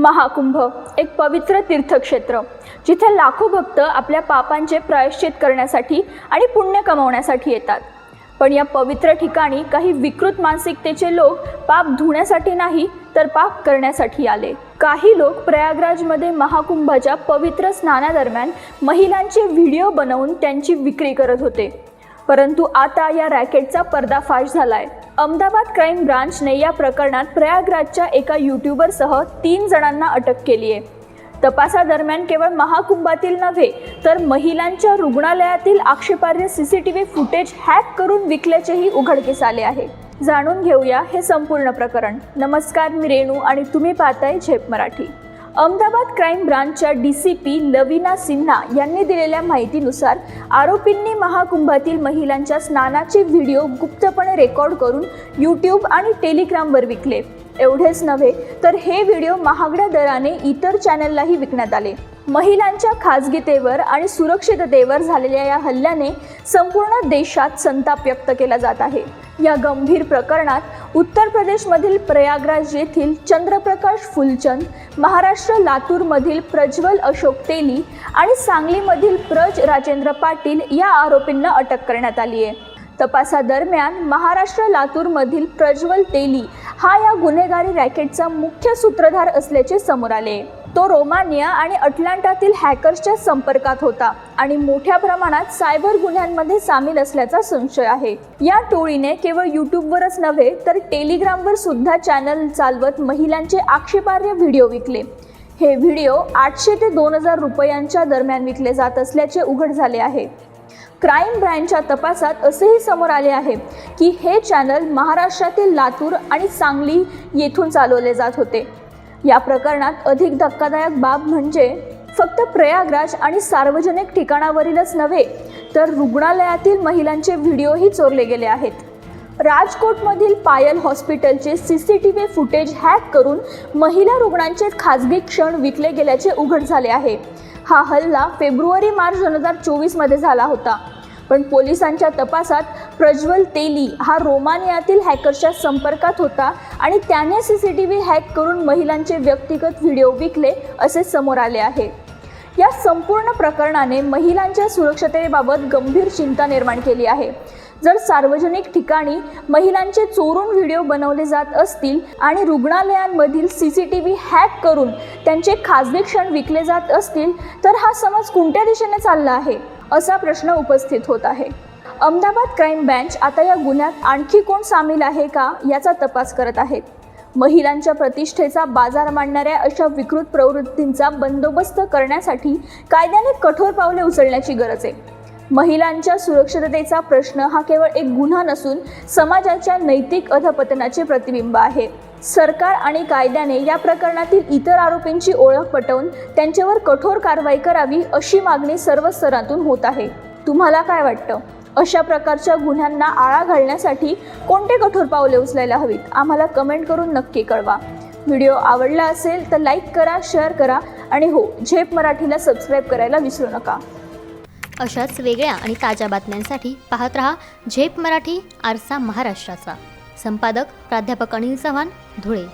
महाकुंभ एक पवित्र तीर्थक्षेत्र जिथे लाखो भक्त आपल्या पापांचे प्रायश्चित करण्यासाठी आणि पुण्य कमावण्यासाठी येतात. पण या पवित्र ठिकाणी काही विकृत मानसिकतेचे लोक पाप धुण्यासाठी नाही तर पाप करण्यासाठी आले. काही लोक प्रयागराजमध्ये महाकुंभाच्या पवित्र स्नानादरम्यान महिलांचे व्हिडिओ बनवून त्यांची विक्री करत होते. परंतु आता या रॅकेटचा पर्दाफाश झालाय. अहमदाबाद क्राईम ब्रांचने या प्रकरणात प्रयागराजच्या एका यूट्यूबरसह तीन जणांना अटक केली आहे. तपासादरम्यान केवळ महाकुंभातील नव्हे तर महिलांच्या रुग्णालयातील आक्षेपार्ह सीसीटीव्ही फुटेज हॅक करून विकल्याचेही उघडकीस आले आहे. जाणून घेऊया हे संपूर्ण प्रकरण. नमस्कार मी रेणू आणि तुम्ही पाहताय झेप Marathi. Ahmedabad crime ब्रांचच्या D C P Lavina Sinha यांनी दिलेल्या माहितीनुसार आरोपींनी महाकुंभातील महिलांच्या स्नानाचे व्हिडिओ गुप्तपणे रेकॉर्ड करून यूट्यूब आणि टेलिग्रामवर विकले. एवढेच नव्हे तर हे व्हिडिओ महागड्या दराने इतर चॅनललाही विकण्यात आले. महिलांच्या खाजगीतेवर आणि सुरक्षिततेवर झालेल्या या हल्ल्याने संपूर्ण देशात संताप व्यक्त केला जात आहे. या गंभीर प्रकरणात उत्तर प्रदेशमधील प्रयागराज येथील चंद्रप्रकाश फुलचंद महाराष्ट्र लातूरमधील प्रज्वल अशोक तेली आणि सांगलीमधील प्रज राजेंद्र पाटील या आरोपींना अटक करण्यात आली आहे. तपासादरम्यान महाराष्ट्र लातूरमधील प्रज्वल तेली हा या गुन्हेगारी रॅकेटचा मुख्य सूत्रधार असल्याचे समोर आले तो रोमानिया आणि अटलांटातील हॅकर्सच्या संपर्कात होता आणि मोठ्या प्रमाणात सायबर गुन्ह्यांमध्ये सामील असल्याचा संशय आहे. या टोळीने केवळ यूट्यूबवरच नव्हे तर टेलिग्रामवर सुद्धा चॅनल चालवत महिलांचे आक्षेपार्ह व्हिडिओ विकले. हे व्हिडिओ आठशे ते दोन हजार रुपयांच्या दरम्यान विकले जात असल्याचे उघड झाले आहे. क्राईम ब्रँडच्या तपासात असेही समोर आले आहे की हे चॅनल महाराष्ट्रातील लातूर आणि सांगली येथून चालवले जात होते. या प्रकरणात अधिक धक्कादायक बाब म्हणजे फक्त प्रयागराज आणि सार्वजनिक ठिकाणावरीलच नव्हे तर रुग्णालयातील महिलांचे व्हिडिओही चोरले गेले आहेत. राजकोटमधील पायल हॉस्पिटलचे C C T V footage hack करून महिला रुग्णांचे खाजगी क्षण विकले गेल्याचे उघड झाले आहे. हा हल्ला फेब्रुवारी मार्च दोन हजार चोवीसमध्ये झाला होता. पण पोलिसांच्या तपासात प्रज्वल तेली हा रोमानियातील हॅकर्सच्या संपर्कात होता आणि त्याने C C T V hack करून महिलांचे व्यक्तिगत व्हिडिओ विकले असे समोर आले आहे. या संपूर्ण प्रकरणाने महिलांच्या सुरक्षतेबाबत गंभीर चिंता निर्माण केली आहे. जर सार्वजनिक ठिकाणी महिलांचे चोरून व्हिडिओ बनवले जात असतील आणि रुग्णालयांमधील C C T V hack करून त्यांचे खाजगी क्षण विकले जात असतील तर हा समज कोणत्या दिशेने चालला आहे असा प्रश्न उपस्थित होत आहे. अहमदाबाद क्राईम ब्रँच आता या गुन्ह्यात आणखी कोण सामील आहे का याचा तपास करत आहेत. महिलांच्या प्रतिष्ठेचा बाजार मांडणाऱ्या अशा विकृत प्रवृत्तींचा बंदोबस्त करण्यासाठी कायद्याने कठोर पावले उचलण्याची गरज आहे. महिलांच्या सुरक्षिततेचा प्रश्न हा केवळ एक गुन्हा नसून समाजाच्या नैतिक अधपतनाचे प्रतिबिंब आहे. सरकार आणि कायद्याने या प्रकरणातील इतर आरोपींची ओळख पटवून त्यांच्यावर कठोर कारवाई करावी अशी मागणी सर्व स्तरातून होत आहे. तुम्हाला काय वाटतं? अशा प्रकारच्या गुन्ह्यांना आळा घालण्यासाठी कोणते कठोर पावले उचलायला हवीत? आम्हाला कमेंट करून नक्की कळवा. व्हिडिओ आवडला असेल तर लाईक करा शेअर करा आणि हो झेप मराठीला सबस्क्राईब करायला विसरू नका. अशाच वेगळ्या आणि ताज्या बातम्यांसाठी पाहत रहा झेप मराठी आरसा महाराष्ट्राचा. संपादक प्राध्यापक अनिल चव्हाण धुळे.